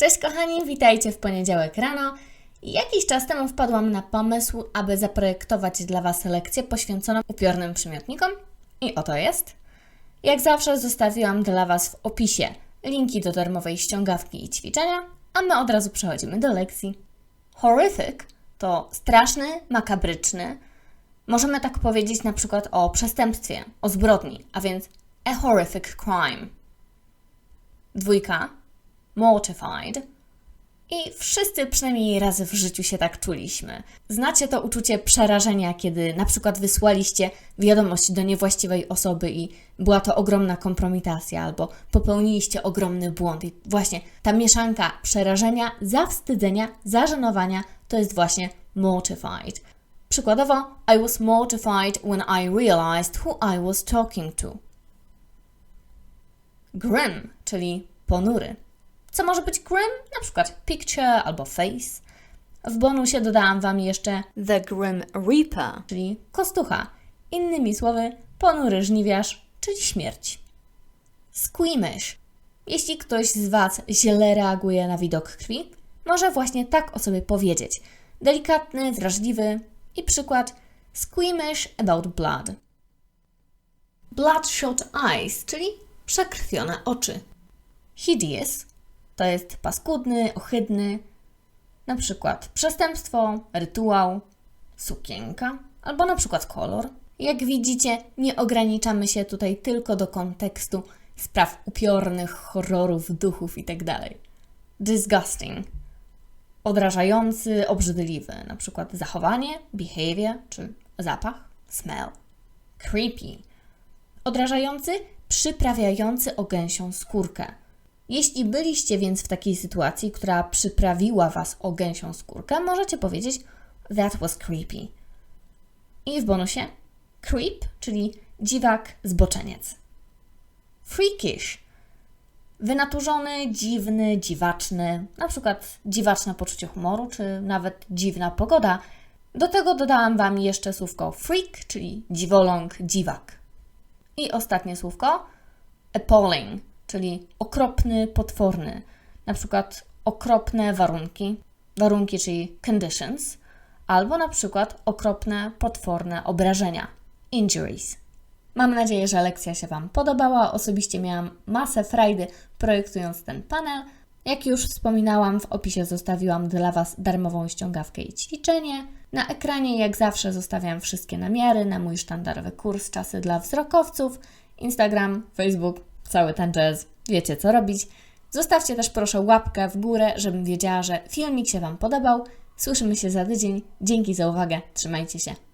Cześć kochani, witajcie w poniedziałek rano. Jakiś czas temu wpadłam na pomysł, aby zaprojektować dla Was lekcję poświęconą upiornym przymiotnikom. I oto jest. Jak zawsze zostawiłam dla Was w opisie linki do darmowej ściągawki i ćwiczenia, a my od razu przechodzimy do lekcji. Horrific to straszny, makabryczny. Możemy tak powiedzieć na przykład o przestępstwie, o zbrodni, a więc a horrific crime. Dwójka mortified. I wszyscy przynajmniej raz w życiu się tak czuliśmy. Znacie to uczucie przerażenia, kiedy na przykład wysłaliście wiadomość do niewłaściwej osoby i była to ogromna kompromitacja, albo popełniliście ogromny błąd. I właśnie ta mieszanka przerażenia, zawstydzenia, zażenowania to jest właśnie mortified. Przykładowo, I was mortified when I realized who I was talking to. Grim, czyli ponury. Co może być grim? Na przykład picture albo face. W bonusie dodałam Wam jeszcze The Grim Reaper. czyli kostucha. Innymi słowy, ponury żniwiarz, czyli śmierć. Squeamish. Jeśli ktoś z Was źle reaguje na widok krwi, może właśnie tak o sobie powiedzieć. Delikatny, wrażliwy i przykład squeamish about blood. Bloodshot eyes, czyli przekrwione oczy. Hideous to jest paskudny, ohydny, na przykład przestępstwo, rytuał, sukienka albo na przykład kolor. Jak widzicie, nie ograniczamy się tutaj tylko do kontekstu spraw upiornych, horrorów, duchów itd. Disgusting. Odrażający, obrzydliwy, na przykład zachowanie, behavior czy zapach, smell. Creepy. Odrażający, przyprawiający o gęsią skórkę. Jeśli byliście więc w takiej sytuacji, która przyprawiła Was o gęsią skórkę, możecie powiedzieć That was creepy. I w bonusie creep, czyli dziwak, zboczeniec. Freakish. Wynaturzony, dziwny, dziwaczny, na przykład dziwaczne poczucie humoru, czy nawet dziwna pogoda. Do tego dodałam Wam jeszcze słówko freak, czyli dziwoląg, dziwak. I ostatnie słówko appalling, czyli okropny, potworny. Na przykład okropne warunki, warunki czyli conditions, albo na przykład okropne, potworne obrażenia, injuries. Mam nadzieję, że lekcja się Wam podobała. Osobiście miałam masę frajdy projektując ten panel. Jak już wspominałam, w opisie zostawiłam dla Was darmową ściągawkę i ćwiczenie. Na ekranie, jak zawsze, zostawiam wszystkie namiary na mój sztandarowy kurs Czasy dla wzrokowców. Instagram, Facebook, cały ten jazz. Wiecie, co robić. Zostawcie też proszę łapkę w górę, żebym wiedziała, że filmik się Wam podobał. Słyszymy się za tydzień. Dzięki za uwagę. Trzymajcie się.